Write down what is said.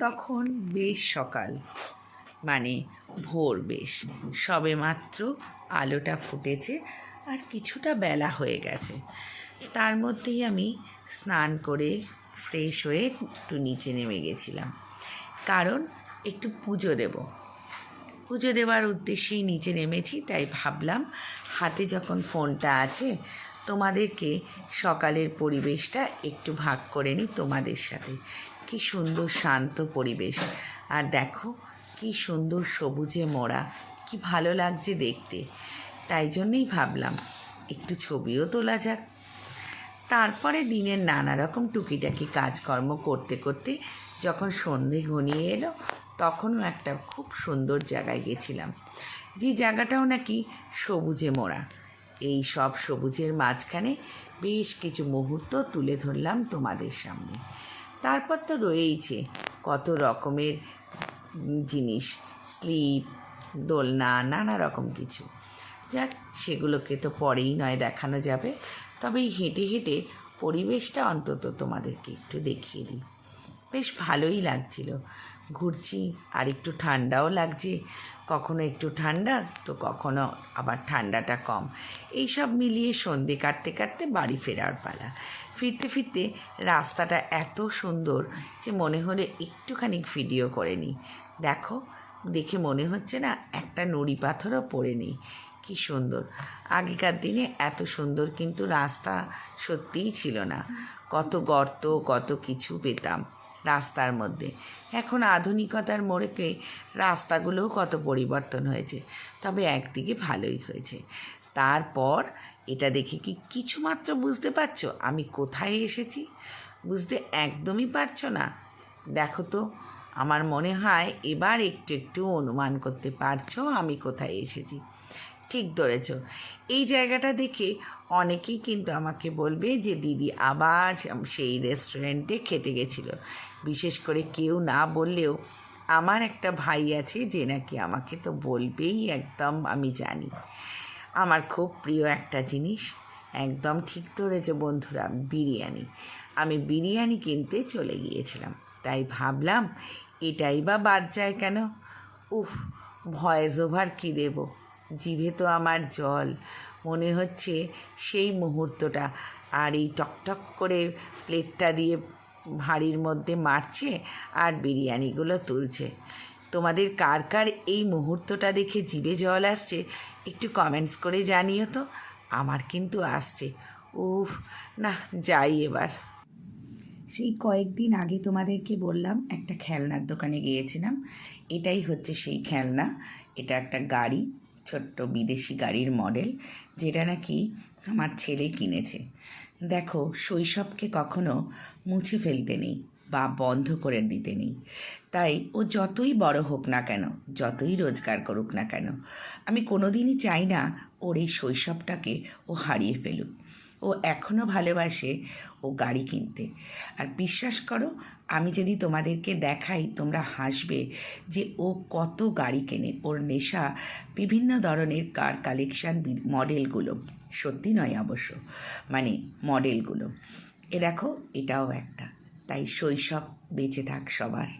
তখন বেশ সকাল। মানে ভোর বেশ। সবে মাত্র আলোটা ফুটেছে আর কিছুটা বেলা হয়ে গেছে। তার মধ্যেই আমি স্নান করে ফ্রেশ হয়ে একটু নিচে নেমে গেছিলাম। কারণ একটু পুজো দেবো। পুজো দেওয়ার উদ্দেশ্যেই নিচে নেমেছি, তাই ভাবলাম হাতে যখন ফোনটা আছে, তোমাদেরকে সকালের পরিবেশটা একটু ভাগ করে নিই তোমাদের সাথে। কি সুন্দর শান্ত পরিবেশ। আর দেখো, কি সুন্দর সবুজে মোড়া, কি ভালো লাগছে দেখতে। তাই জন্যই ভাবলাম, একটু ছবিও তোলা যাক। তারপরে দিনের নানা রকম টুকিটাকি কাজকর্ম করতে করতে যখন সন্ধে ঘনিয়ে এলো, তখনও একটা খুব সুন্দর জায়গায় গেছিলাম। যে জায়গাটাও নাকি সবুজে মোড়া। এই সব সবুজের মাঝখানে বেশ কিছু মুহূর্ত তুলে ধরলাম তোমাদের সামনে। তারপর তো রয়েইছে কত রকমের জিনিস, স্লিপ, দোলনা, নানা রকম কিছু। যাক, সেগুলোকে তো পরেই নয় দেখানো যাবে। তবে হেঁটে হেঁটে পরিবেশটা অন্তত তোমাদেরকে একটু দেখিয়ে দিই। বেশ ভালোই লাগছিল। ঘুরছি, আর একটু ঠান্ডাও লাগছে। কখনো একটু ঠান্ডা, তো কখনো আবার ঠান্ডাটা কম। এই সব মিলিয়ে সন্ধে কাটতে কাটতে বাড়ি ফেরার পালা। ফিরতে ফিরতে রাস্তাটা এত সুন্দর যে মনে হলে একটুখানি ভিডিও করে নিই। দেখো, দেখে মনে হচ্ছে না একটা নুড়ি পাথরও পড়ে নেই। কি সুন্দর। আগেকার দিনে এত সুন্দর কিন্তু রাস্তা সত্যিই ছিল না। কত গর্ত, কত কিছু পেতাম রাস্তার মধ্যে। এখন আধুনিকতার মোড়েকে রাস্তাগুলোও কত পরিবর্তন হয়েছে, তবে একদিকে ভালোই হয়েছে। তারপর এটা দেখে কি কিছুমাত্র বুঝতে পারছ? আমি কোথায় এসেছি? বুঝতে একদমই পারছ না। দেখো তো, আমার মনে হয় এবার একটু একটু অনুমান করতে পারছ আমি কোথায় এসেছি। ঠিক ধরেছ। এই জায়গাটা দেখে অনেকেই কিন্তু আমাকে বলবে যে, দিদি, আবার সেই রেস্টুরেন্টে খেতে গেছিল। বিশেষ করে কেউ না বললেও আমার একটা ভাই আছে যে, নাকি আমাকে তো বলবেই একদম, আমি জানি। আমার খুব প্রিয় একটা জিনিস। একদম ঠিক ধরেছে বন্ধুরা, বিরিয়ানি। আমি বিরিয়ানি কিনতে চলে গিয়েছিলাম, তাই ভাবলাম এটাই বা বাদ যায় কেন? উফ, ভয়েস ওভার কী দেবো? জিভে তো আমার জল। মনে হচ্ছে সেই মুহূর্তটা। আর এই টকটক করে প্লেটটা দিয়ে হাঁড়ির মধ্যে মারছে আর বিরিয়ানিগুলো তুলছে। তোমাদের কার কার এই মুহূর্তটা দেখে জিভে জল আসছে, একটু কমেন্টস করে জানিও তো। আমার কিন্তু আসছে। উফ, না, যাই এবার। সেই কয়েকদিন আগে তোমাদেরকে বললাম, একটা খেলনার দোকানে গিয়েছিলাম। এটাই হচ্ছে সেই খেলনা। এটা একটা গাড়ি, ছোট্ট বিদেশি গাড়ির মডেল যেটা নাকি আমার ছেলে কিনেছে। দেখো, শৈশবকে কখনো মুছে ফেলতে নেই। বা বন্ধ করে দিতে নেই। তাই ও যতই বড় হোক না কেন, যতই রোজগার করুক না কেন, আমি কোনোদিনই চাই না ওর এই শৈশবটাকে ও হারিয়ে ফেলুক। ও এখনও ভালোবাসে ও গাড়ি কিনতে। আর বিশ্বাস করো, আমি যদি তোমাদেরকে দেখাই, তোমরা হাসবে যে ও কত গাড়ি কেনে, ওর নেশা বিভিন্ন ধরনের কার কালেকশান মডেলগুলো। সত্যি নয় অবশ্য মানে মডেলগুলো। এ দেখো, এটাও একটা। তাই শৈশব বেঁচে থাক সবার।